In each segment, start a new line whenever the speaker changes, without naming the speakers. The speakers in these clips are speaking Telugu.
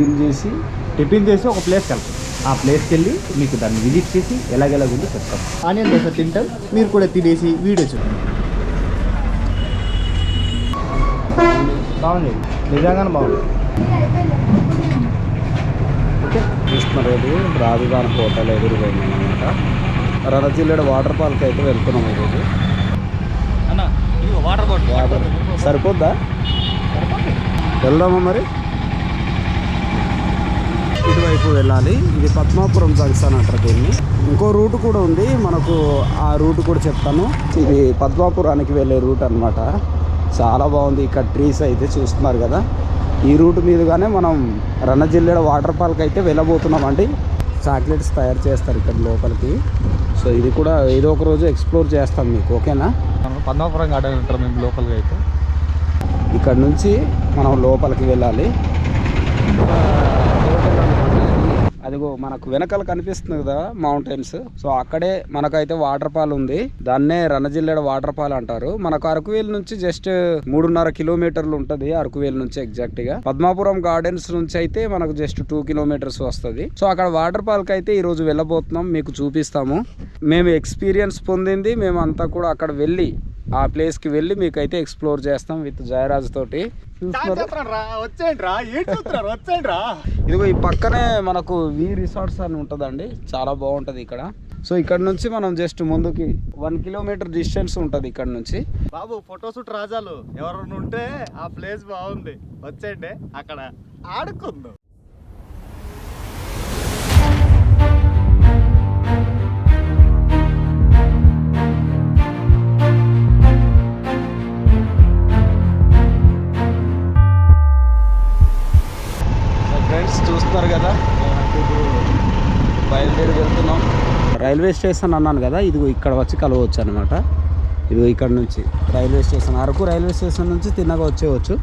టిఫిన్ చేసి
టిఫిన్ చేసి ఒక ప్లేస్కి వెళ్తాం ఆ ప్లేస్కి వెళ్ళి మీకు దాన్ని విజిట్ చేసి ఎలాగెలాగుందో చెప్తాం. ఆనియన్ దోశ తింటాం. మీరు కూడా తినేసి వీడియో చూడండి. బాగుంది. నిజంగానే బాగుంది.
చూస్తున్నారు రాజధాని హోటల్ ఎదురుపోయింది అనమాట రణజిల్లెడ వాటర్ పార్క్ అయితే వెళ్తున్నాం ఈరోజు
వాటర్ బాటిల్
వాటర్ సరిపోద్దా. వెళ్దామా మరి? ఇటువైపు వెళ్ళాలి. ఇది పద్మాపురం జంక్షన్ అంటారు దీన్ని. ఇంకో రూట్ కూడా ఉంది. మనకు ఆ రూట్ కూడా చెప్తాను. ఇది పద్మాపురానికి వెళ్ళే రూట్ అన్నమాట. చాలా బాగుంది. ఇక్కడ ట్రీస్ అయితే చూస్తున్నారు కదా. ఈ రూట్ మీదుగానే మనం రణజిల్లెడ వాటర్ పార్క్ అయితే వెళ్ళబోతున్నామండి. చాక్లెట్స్ తయారు చేస్తారు ఇక్కడ లోపలికి. సో ఇది కూడా ఏదో ఒక రోజు ఎక్స్ప్లోర్ చేస్తాం మీకు ఓకేనా?
పద్మాపురం గార్డెన్ ఉంటారు మేము లోకల్గా అయితే.
ఇక్కడ నుంచి మనం లోపలికి వెళ్ళాలి. అదిగో మనకు వెనకాల కనిపిస్తుంది కదా మౌంటైన్స్ సో అక్కడే మనకైతే వాటర్ ఫాల్ ఉంది. దాన్నే రణజిల్లెడ వాటర్ ఫాల్ అంటారు. మనకు అరకువేల్ నుంచి జస్ట్ మూడున్నర కిలోమీటర్లు ఉంటది అరకువేల్ నుంచి ఎగ్జాక్ట్గా. పద్మాపురం గార్డెన్స్ నుంచి అయితే మనకు జస్ట్ టూ కిలోమీటర్స్ వస్తుంది. సో అక్కడ వాటర్ ఫాల్కి అయితే ఈ రోజు వెళ్ళబోతున్నాం. మీకు చూపిస్తాము. మేము ఎక్స్పీరియన్స్ పొందింది మేము అంతా కూడా అక్కడ వెళ్ళి ఆ ప్లేస్కి వెళ్ళి మీకైతే ఎక్స్ప్లోర్ చేస్తాం విత్ జయరాజ్ తోటి. ఇదిగో ఈ పక్కనే మనకు వి రిసార్ట్స్ అని ఉంటుందండి చాలా బాగుంటుంది ఇక్కడ. సో ఇక్కడ నుంచి మనం జస్ట్ ముందుకి వన్ కిలోమీటర్ డిస్టెన్స్ ఉంటుంది ఇక్కడ నుంచి.
బాబు ఫోటోషూట్ రాజాలు. ఎవరైనా ఉంటే ఆ ప్లేస్ బాగుంది. వచ్చేయండి అక్కడ ఆడుకుందాం.
చూస్తున్నారు కదా. బయలుదేరి వెళ్తున్నాం. రైల్వే స్టేషన్ అన్నాను కదా ఇదిగో ఇక్కడ వచ్చి కలవచ్చు అనమాట ఇదిగో ఇక్కడ నుంచి railway station Araku railway station నుంచి తిన్నగా వచ్చేయచ్చు.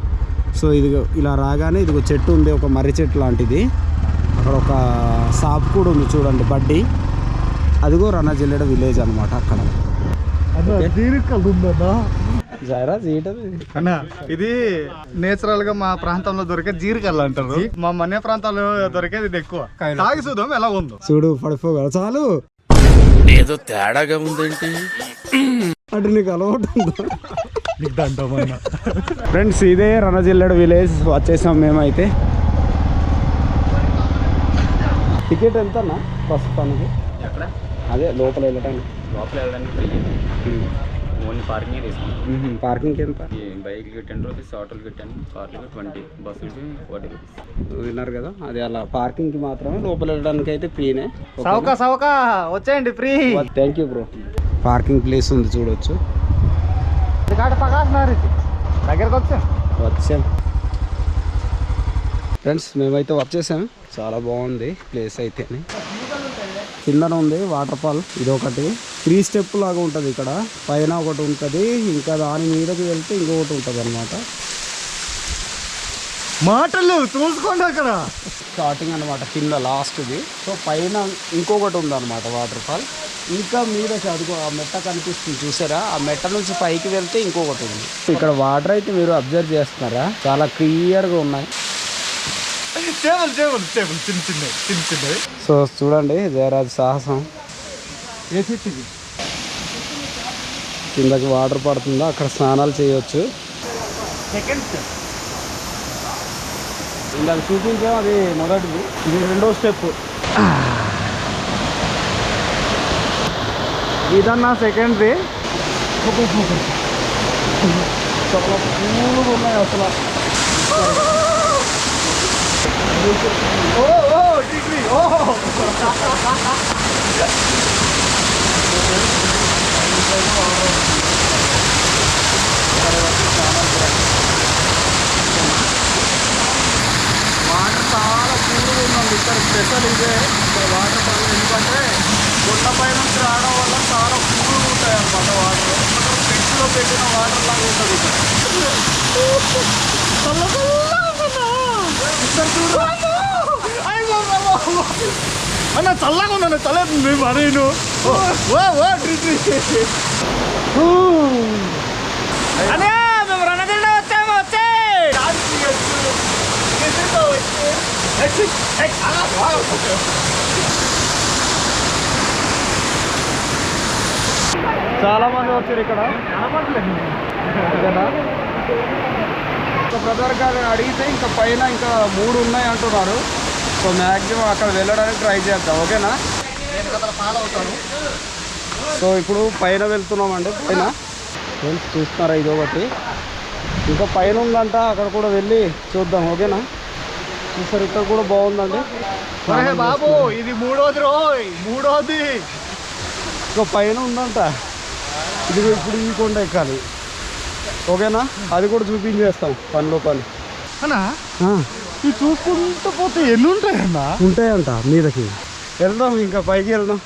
సో ఇదిగో ఇలా రాగానే ఇదిగో చెట్టు ఉంది ఒక మర్రి చెట్టు లాంటిది. అక్కడ ఒక షాప్ కూడా ఉంది చూడండి బడ్డీ. అదిగో రణజిల్లెడ విలేజ్ అనమాట అక్కడ.
అన్న ఇది నేచురల్గా మా ప్రాంతంలో దొరికే జీరికల్లు అంటారు. మా మన్య ప్రాంతాల్లో దొరికేది ఇది ఎక్కువ. తాగి చూద్దాం ఎలా ఉందో.
చూడు పడిపోగా చాలు.
ఏదో తేడాగా ఉందేంటి?
అటు నీకు అలవాటు ఫ్రెండ్స్ ఇదే రణజిల్లెడ విలేజ్ వచ్చేసాం మేమైతే. టికెట్ ఎంత అన్న ప్రస్తుతానికి అదే లోపల వెళ్ళటానికి.
లోపల వెళ్ళడానికి ఫ్రీ ఓన్లీ పార్కింగ్ తీసుకుంటాం
పార్కింగ్ ఎంత?
ఈ బైక్లకి టెన్ రూపీస్ ఆటోలకి టెన్ కార్లకి ట్వంటీ బస్సులకి ఫార్టీ రూపీస్.
విన్నారు కదా అది అలా పార్కింగ్కి మాత్రమే లోపల వెళ్ళడానికి అయితే ఫ్రీనే.
సౌక సౌక వచ్చేయండి free.
Thank you bro. Parking place ఉంది చూడొచ్చు.
దగ్గరకు వచ్చాం.
వచ్చాం. ఫ్రెండ్స్ మేమైతే వచ్చేసాం. చాలా బాగుంది ప్లేస్ అయితే కిందన ఉంది వాటర్ ఫాల్. ఇది ఒకటి త్రీ స్టెప్ లాగా ఉంటుంది ఇక్కడ. పైన ఒకటి ఉంటుంది. ఇంకా దాని మీదకి వెళ్తే ఇంకొకటి ఉంటుంది అనమాట
మాటలు చూసుకోండి అక్కడ.
స్టార్టింగ్ అనమాట కింద లాస్ట్ది. సో పైన ఇంకొకటి ఉందన్నమాట వాటర్ ఫాల్. ఇంకా మీద అదిగో ఆ మెట్ట కనిపిస్తుంది చూసారా? ఆ మెట్ట నుంచి పైకి వెళ్తే ఇంకొకటి ఉంది. ఇక్కడ వాటర్ అయితే మీరు అబ్జర్వ్ చేస్తున్నారా? చాలా క్లియర్గా ఉన్నాయి.
చేపలు చేపలు చేపలు చిన్న చిన్నవి చిన్న చిన్నవి.
సో చూడండి జయరాజ్ సాహసం.
ఏ చెట్టు
కిందకి వాటర్ పడుతుందో? అక్కడ స్నానాలు
సెకండ్
ఇందాక చూపించాం అది మొదటిది. ఇది రెండో స్టెప్
ఇదన్నా సెకండ్ది
చాలా కూలుగా ఉన్నాయి అసలు.
ఓ ఓ డిగ్రీ ఓ
వాటర్ చాలా కూలుగా ఉందండి ఇక్కడ స్పెషల్ ఇదే ఇక్కడ వాటర్ ఫాల్ ఎందుకంటే కొండపై నుంచి రావడం వల్ల చాలా కూలుగా ఉంటాయి అన్నమాట వాటర్ ఫ్రిడ్జ్లో పెట్టిన వాటర్ లాగా ఉంటుంది ఇక్కడ
అన్న చల్లగా ఉన్నాను చల్లేదు మరీను ఓ ఓ ఓ డిగ్రీ అనే మేము రణదిండ వచ్చాము వచ్చే
చాలా మంది వచ్చారు ఇక్కడ ఓకేనా? ఒక బ్రదర్ గారు అడిగితే ఇంకా పైన ఇంకా మూడు ఉన్నాయి అంటున్నారు. సో మ్యాక్సిమం అక్కడ వెళ్ళడానికి ట్రై చేద్దాం ఓకేనా? సో ఇప్పుడు పైన వెళ్తున్నామండి పైన. ఫ్రెండ్స్ చూస్తున్నారా ఇది ఒకటి? ఇంకా పైన ఉందంట అక్కడ కూడా వెళ్ళి చూద్దాం ఓకేనా? చూసారు ఇక్కడ కూడా బాగుందండి.
బాబు ఇది మూడోది రోయ్ మూడోది.
ఇంకా పైన ఉందంట. ఇది ఇప్పుడు ఈ కొండ ఎక్కాలి. ఓకేనా? అది కూడా చూపించేస్తాం పనిలో పని.
అన్నా ఇది చూసుకుంటూ పోతే ఎన్ని ఉంటాయన్నా?
ఉంటాయంట మీదకి. వెళ్దాం ఇంకా పైకి వెళ్దాం.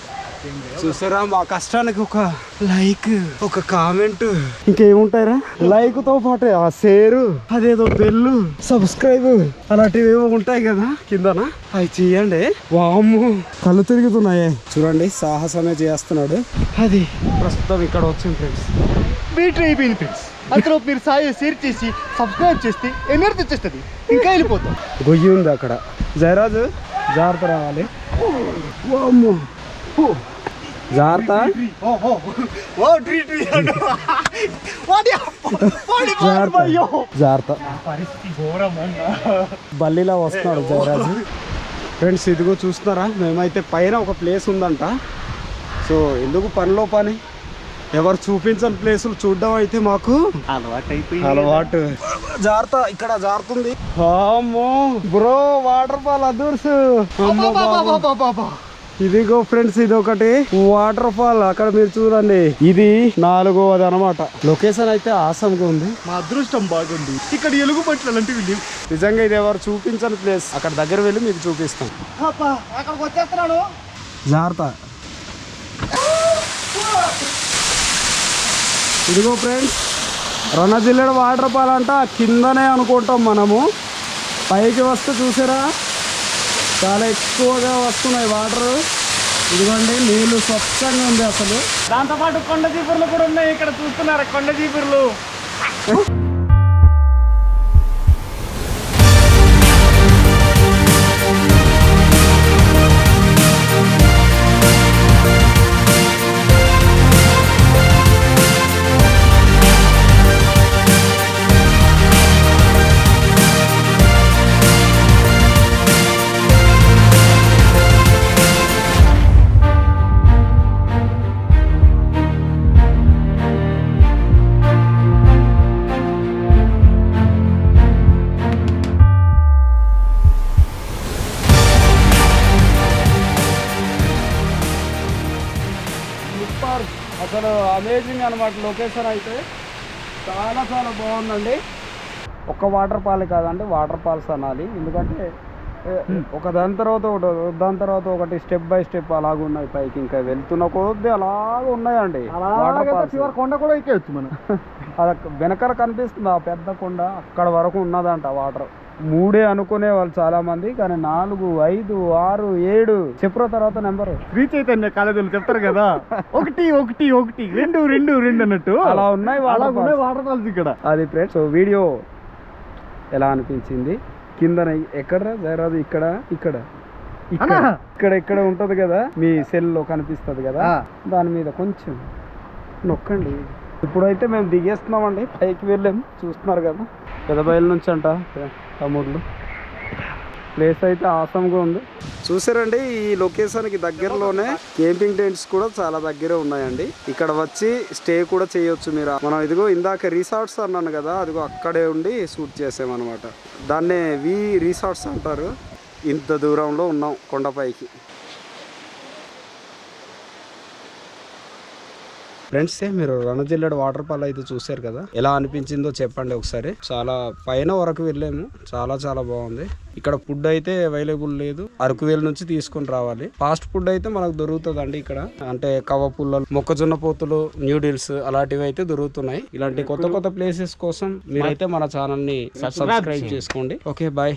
చూసారా మా కష్టానికి ఒక లైక్ ఒక కామెంట్. ఇంకేముంటాయిరా? లైక్తో పాటు ఆ షేరు అదేదో బెల్లు సబ్స్క్రైబ్ అలాంటివి ఏవో ఉంటాయి కదా కిందన? అవి చేయండి. వాము కళ్ళు తిరుగుతున్నాయి. చూడండి సాహసమే చేస్తున్నాడు. అది. ప్రస్తుతం ఇక్కడ వచ్చింది ఫ్రెండ్స్.
బీట్ అయిపోయింది ఫ్రెండ్స్. అందులో మీరు సాయి షేర్ చేసి సబ్స్క్రైబ్ చేస్తే ఎనర్జీ వచ్చేస్తుంది. ఇంకా వెళ్ళిపోతాం.
గొయ్యి ఉంది అక్కడ. జయరాజు జాగ్రత్త రావాలి. జాగ్రత్త. జాగ్రత్త. బల్లిలా వస్తున్నాడు జయరాజు. ఫ్రెండ్స్ ఇదిగో చూస్తున్నారా? మేమైతే పైన ఒక ప్లేస్ ఉందంట. సో ఎందుకు పనిలో పని? ఎవరు చూపించని ప్లేసులు చూడడం అయితే మాకు
అలవాటు
అలవాటు. జాగ్రత్త ఇక్కడ జారుతుంది. అమ్మో బ్రో వాటర్ ఫాల్ అదూర్సు అమ్మో బాబు. ఇదిగో ఫ్రెండ్స్ ఇది ఒకటి వాటర్ ఫాల్. అక్కడ మీరు చూడండి. ఇది నాలుగోది అనమాట లొకేషన్ అయితే ఆసంగా ఉంది.
మా అదృష్టం బాగుంది. ఇక్కడ ఎలుగు పట్లు అలాంటివి లేవు.
నిజంగా ఇది ఎవరు చూపించని ప్లేస్. అక్కడ దగ్గర వెళ్ళి మీకు చూపిస్తాం.
అక్కడికి వచ్చేస్తున్నాను.
జాగ్రత్త. ఇదిగో ఫ్రెండ్స్ రణజిల్లెడ వాటర్ ఫాల్ అంట కిందనే అనుకుంటాం మనము. పైకి వస్తే చూసారా? చాలా ఎక్కువగా వస్తున్నాయి వాటర్. ఇదిగోండి నీళ్ళు స్వచ్ఛంగా ఉంది అసలు.
దాంతోపాటు కొండ జీపుర్లు కూడా ఉన్నాయి. ఇక్కడ చూస్తున్నారా కొండ జీపుర్లు.
అమేజింగ్ అనమాట లొకేషన్ అయితే. చాలా చాలా బాగుందండి. ఒక వాటర్ ఫాల్ కాదండి వాటర్ ఫాల్స్ అనాలి. ఎందుకంటే ఏ, ఒక దాని తర్వాత ఒకటి దాని తర్వాత ఒకటి స్టెప్ బై స్టెప్ అలాగ ఉన్నాయి పైకి. ఇంకా వెళ్తున్న కొద్ది అలాగ ఉన్నాయండి
కొండ కూడా ఎక్కేయచ్చు మనం.
అది వెనకాల కనిపిస్తుంది ఆ పెద్ద కొండ. అక్కడ వరకు ఉన్నదంట వాటర్ మూడే అనుకునే వాళ్ళు చాలా మంది కానీ నాలుగు ఐదు ఆరు ఏడు. చెప్పిన తర్వాత నెంబర్.
శ్రీ చైతన్య కాలేజీలు చెప్తారు కదా. ఒకటి ఒకటి ఒకటి రెండు రెండు రెండు అన్నట్టు.
అలా ఉన్నాయి
అలా
వాటర్
ఉన్నాయి
ఫాల్స్
వాటర్ ఫాల్స్ ఇక్కడ.
అది ఫ్రెండ్స్ వీడియో ఎలా అనిపించింది? కిందన ఎక్కడ జయరాజు ఇక్కడ ఇక్కడ. ఇక్కడ. ఇక్కడ ఇక్కడ ఉంటది కదా? మీ సెల్లో కనిపిస్తుంది కదా. దాని మీద కొంచెం నొక్కండి. ఇప్పుడైతే మేము దిగేస్తున్నామండి. పైకి వెళ్ళాం. చూస్తున్నారు కదా? పెదబయలు నుంచి అంట. తమ్ముళ్ళు. ప్లేస్ అయితే ఆసంగా ఉంది. చూసారండి ఈ లొకేషన్కి దగ్గరలోనే కేంపింగ్ టెంట్స్ కూడా చాలా దగ్గరే ఉన్నాయండి. ఇక్కడ వచ్చి స్టే కూడా చేయొచ్చు మీరు. మనం ఇదిగో ఇందాక రిసార్ట్స్ అన్నాను కదా అదిగో అక్కడే ఉండి షూట్ చేసామన్నమాట. దాన్నే వి రిసార్ట్స్ అంటారు. ఇంత దూరంలో ఉన్నాం కొండపైకి. ఫ్రెండ్స్ మీరు రణజిల్లెడ వాటర్ ఫాల్ అయితే చూసారు కదా. ఎలా అనిపించిందో చెప్పండి ఒకసారి. చాలా పైన వరకు వెళ్ళాము. చాలా చాలా బాగుంది. ఇక్కడ ఫుడ్ అయితే అవైలబుల్ లేదు. అరకువేలు నుంచి తీసుకొని రావాలి. ఫాస్ట్ ఫుడ్ అయితే మనకు దొరుకుతుందండి ఇక్కడ. అంటే కవ పుల్లలు మొక్కజొన్న పోతులు న్యూడిల్స్ అలాంటివి అయితే దొరుకుతున్నాయి. ఇలాంటి కొత్త కొత్త ప్లేసెస్ కోసం మీరైతే మన ఛానల్ని సబ్స్క్రైబ్ చేసుకోండి. Okay bye